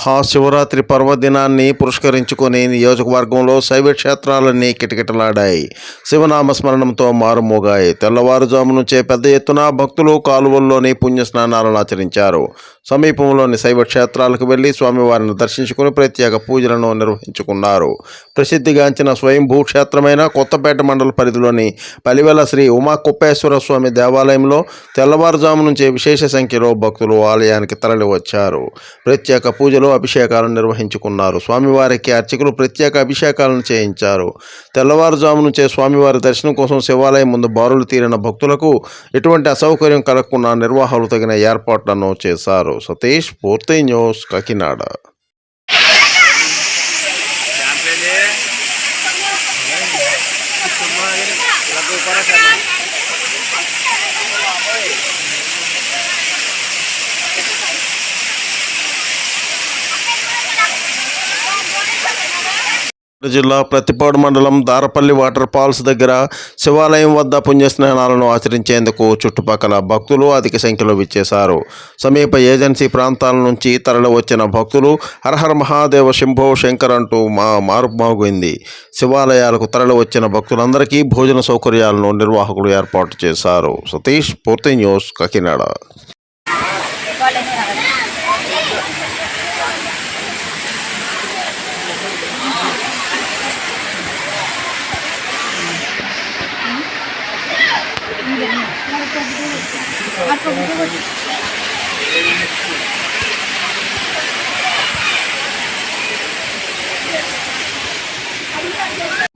మహాశివరాత్రి పర్వదినాన్ని పురస్కరించుకొని నియోజకవర్గంలో శైవ క్షేత్రాలన్నీ కిటకిటలాడాయి. శివనామ స్మరణంతో మారుమోగాయి. తెల్లవారుజాము నుంచే పెద్ద ఎత్తున భక్తులు కాలువల్లోని పుణ్య స్నానాలను ఆచరించారు. సమీపంలోని శైవ క్షేత్రాలకు వెళ్ళి స్వామివారిని దర్శించుకుని ప్రత్యేక పూజలను నిర్వహించుకున్నారు. ప్రసిద్ధిగాంచిన స్వయంభూ క్షేత్రమైన కొత్తపేట మండల పరిధిలోని పలివెల శ్రీ ఉమా కుప్పేశ్వర స్వామి దేవాలయంలో తెల్లవారుజాము నుంచే విశేష సంఖ్యలో భక్తులు ఆలయానికి తరలి వచ్చారు ప్రత్యేక పూజలు అభిషేకాలను నిర్వహించుకున్నారు. స్వామివారికి అర్చకులు ప్రత్యేక అభిషేకాలను చేయించారు. తెల్లవారుజాము నుంచే స్వామివారి దర్శనం కోసం శివాలయం ముందు బారులు తీరిన భక్తులకు ఎటువంటి అసౌకర్యం కలగకుండా నిర్వాహకులు తగిన ఏర్పాట్లను చేశారు. సతీష్ పూర్తి న్యూస్ కాకినాడ జిల్లా ప్రతిపాడు మండలం దారపల్లి వాటర్ ఫాల్స్ దగ్గర శివాలయం వద్ద పుణ్యస్నానాలను ఆచరించేందుకు చుట్టుపక్కల భక్తులు అధిక సంఖ్యలో విచ్చేశారు. సమీప ఏజెన్సీ ప్రాంతాల నుంచి తరలివచ్చిన భక్తులు హరహర మహాదేవ శంభో శంకర్ అంటూ మా మారుమోగింది. శివాలయాలకు తరలివచ్చిన భక్తులందరికీ భోజన సౌకర్యాలను నిర్వాహకులు ఏర్పాటు చేశారు. సతీష్ పూర్తి న్యూస్ కాకినాడ. আর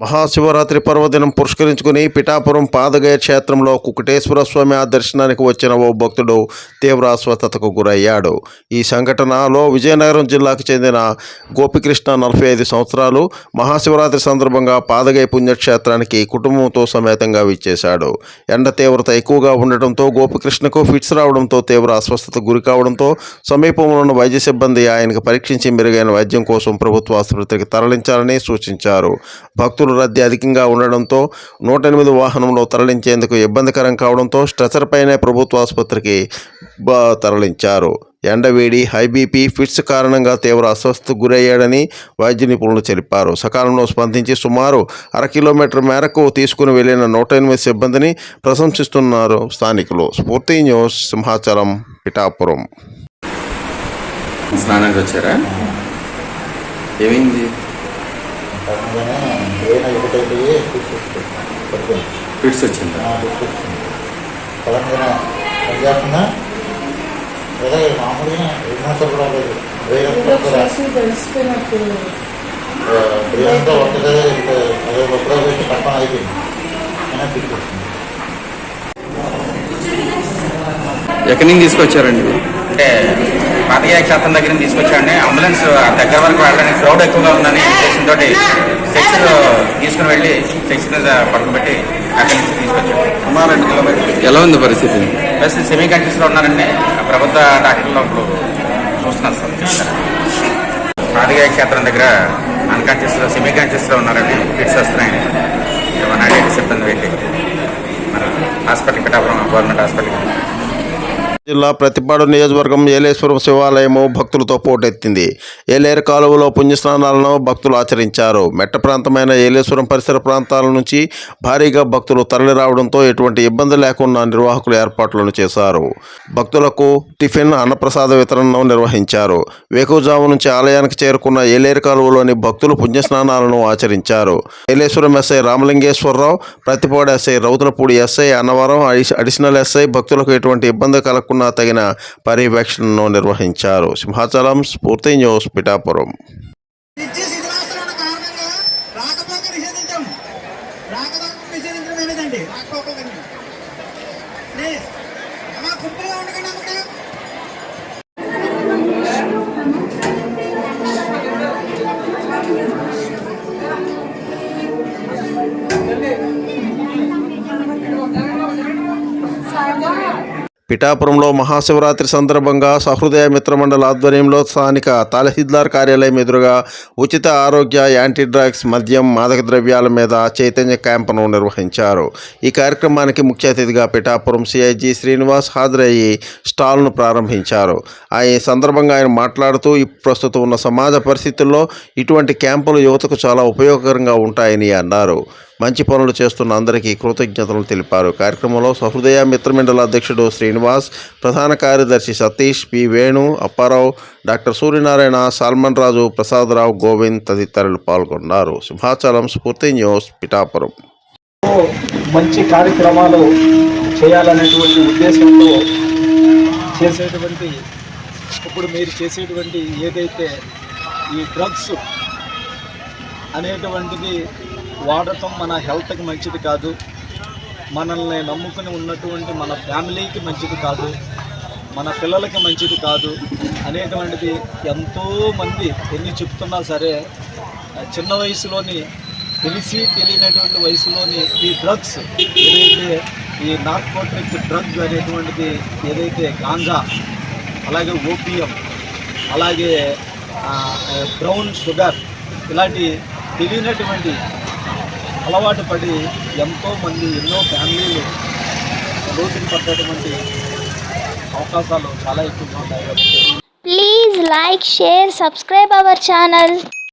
మహాశివరాత్రి పర్వదినం పురస్కరించుకుని పిఠాపురం పాదగయ క్షేత్రంలో కుకుటేశ్వర స్వామి ఆ దర్శనానికి వచ్చిన ఓ భక్తుడు తీవ్ర అస్వస్థతకు గురయ్యాడు. ఈ సంఘటనలో విజయనగరం జిల్లాకు చెందిన గోపికృష్ణ నలభై ఐదు సంవత్సరాలు మహాశివరాత్రి సందర్భంగా పాదగయ పుణ్యక్షేత్రానికి కుటుంబంతో సమేతంగా విచ్చేశాడు. ఎండ తీవ్రత ఎక్కువగా ఉండటంతో గోపికృష్ణకు ఫిట్స్ రావడంతో తీవ్ర అస్వస్థతకు గురి కావడంతో సమీపంలో ఉన్న వైద్య సిబ్బంది ఆయనకు పరీక్షించి మెరుగైన వైద్యం కోసం ప్రభుత్వ ఆసుపత్రికి తరలించాలని సూచించారు. భక్తులు రద్దీ అధికంగా ఉండడంతో నూట ఎనిమిది వాహనంలో తరలించేందుకు ఇబ్బందికరం కావడంతో స్ట్రెచర్ పైనే ప్రభుత్వ ఆసుపత్రికి తరలించారు. ఎండవేడి హైబీపీ ఫిట్స్ కారణంగా తీవ్ర అస్వస్థకు గురయ్యాడని వైద్య నిపుణులు తెలిపారు. సకాలంలో స్పందించి సుమారు అర కిలోమీటర్ మేరకు తీసుకుని వెళ్ళిన నూట ఎనిమిది సిబ్బందిని ప్రశంసిస్తున్నారు స్థానికులు. స్ఫూర్తి న్యూస్ సింహాచలం పిఠాపురం. స్నానానికి వచ్చారా? ఏమైంది? కారణంగానే ఏదైనా ఒకటైపోయి తీసుకొస్తుంది పడుతుంది ఫిట్స్ వచ్చిందా. తెలంగాణ లేదా మామూలుగా కూడా లేదు. అదే పెట్టి అయిపోయింది అయినా ఎక్కడి నుంచి తీసుకొచ్చారండి? అంటే పాతయ్య క్షేత్రం దగ్గర నుంచి తీసుకొచ్చాండి అంబులెన్స్ దగ్గర వరకు వెళ్ళడానికి క్రౌడ్ ఎక్కువగా ఉందని ఉద్దేశంతో సెక్షన్ తీసుకుని వెళ్ళి సెక్షన్ మీద పడుకోబెట్టి అక్కడి నుంచి తీసుకొచ్చాం సుమారు రెండు కిలోమీటర్లు. ఎలా ఉంది పరిస్థితి? ప్లస్ సెమీ కంట్రీస్లో ఉన్నారండి. ప్రభుత్వ డాక్టర్లు ఇప్పుడు చూస్తున్నారు సార్. పాతయ్య క్షేత్రం దగ్గర అన్కాన్షియస్లో సెమీ కాన్షియస్లో ఉన్నారండి. ఫిట్స్ వస్తున్నాయని. ఏమన్నా అడిగి సిబ్బంది వెళ్ళి మన హాస్పిటల్ పిఠాపురం గవర్నమెంట్ హాస్పిటల్కి జిల్లా ప్రతిపాడు నియోజకవర్గం ఏలేశ్వరం శివాలయము భక్తులతో పోటెత్తింది. ఏలేరు కాలువలో పుణ్యస్నానాలను భక్తులు ఆచరించారు. మెట్ట ప్రాంతమైన ఏలేశ్వరం పరిసర ప్రాంతాల నుంచి భారీగా భక్తులు తరలి రావడంతో ఎటువంటి ఇబ్బంది లేకుండా నిర్వాహకులు ఏర్పాట్లను చేశారు. భక్తులకు టిఫిన్ అన్నప్రసాద వితరణను నిర్వహించారు. వేకుజాము నుంచి ఆలయానికి చేరుకున్న ఏలేరు కాలువలోని భక్తులు పుణ్యస్నానాలను ఆచరించారు. Yeleswaram SI Ramalingeswararao Prathipadu SI Rowthulapudi SI Annavaram additional SI భక్తులకు ఎటువంటి ఇబ్బంది కలగకుండా తగిన పర్యవేక్షణను నిర్వహించారు. సింహాచలం స్ఫూర్తి న్యూస్ పిఠాపురం. నిత్య నిషేధించడం. పిఠాపురంలో మహాశివరాత్రి సందర్భంగా సహృదయ మిత్రమండల ఆధ్వర్యంలో స్థానిక తహసీల్దార్ కార్యాలయం ఎదురుగా ఉచిత ఆరోగ్య యాంటీ డ్రగ్స్ మద్యం మాదక ద్రవ్యాల మీద చైతన్య క్యాంపును నిర్వహించారు. ఈ కార్యక్రమానికి ముఖ్య అతిథిగా పిఠాపురం సిఐజి శ్రీనివాస్ హాజరయ్యి స్టాల్ను ప్రారంభించారు. ఆ ఈ సందర్భంగా ఆయన మాట్లాడుతూ ప్రస్తుతం ఉన్న సమాజ పరిస్థితుల్లో ఇటువంటి క్యాంపులు యువతకు చాలా ఉపయోగకరంగా ఉంటాయని అన్నారు. మంచి పనులు చేస్తున్న అందరికీ కృతజ్ఞతలు తెలిపారు. కార్యక్రమంలో సహృదయ మిత్రమండల అధ్యక్షుడు శ్రీనివాస్ ప్రధాన కార్యదర్శి Satish P. Venu Apparao doctor Suryanarayana salmon Raju Prasadarao Govind తదితరులు పాల్గొన్నారు. సింహాచలం స్ఫూర్తి న్యూస్ పిఠాపురం. మంచి కార్యక్రమాలు చేయాలనేటువంటి ఉద్దేశంతో చేసేటువంటి ఇప్పుడు మీరు చేసేటువంటి ఏదైతే ఈ డ్రగ్స్ అనేటువంటిది వాడటం మన హెల్త్కి మంచిది కాదు. మనల్ని నమ్ముకుని ఉన్నటువంటి మన ఫ్యామిలీకి మంచిది కాదు. మన పిల్లలకి మంచిది కాదు అనేటువంటిది ఎంతోమంది ఎన్ని చెప్తున్నా సరే చిన్న వయసులోని తెలిసి తెలియనటువంటి వయసులోని ఈ డ్రగ్స్ ఏదైతే ఈ నార్కోటిక్ డ్రగ్ అనేటువంటిది ఏదైతే గాంజా అలాగే ఓపియం అలాగే బ్రౌన్ షుగర్ ఇలాంటి తెలియనటువంటి అలవాటు పడి ఎంతోమంది ఎన్నో ఫ్యామిలీలు రోడ్డుకి పట్టేటువంటి అవకాశాలు చాలా ఎక్కువగా ఉన్నాయి please like share subscribe our channel.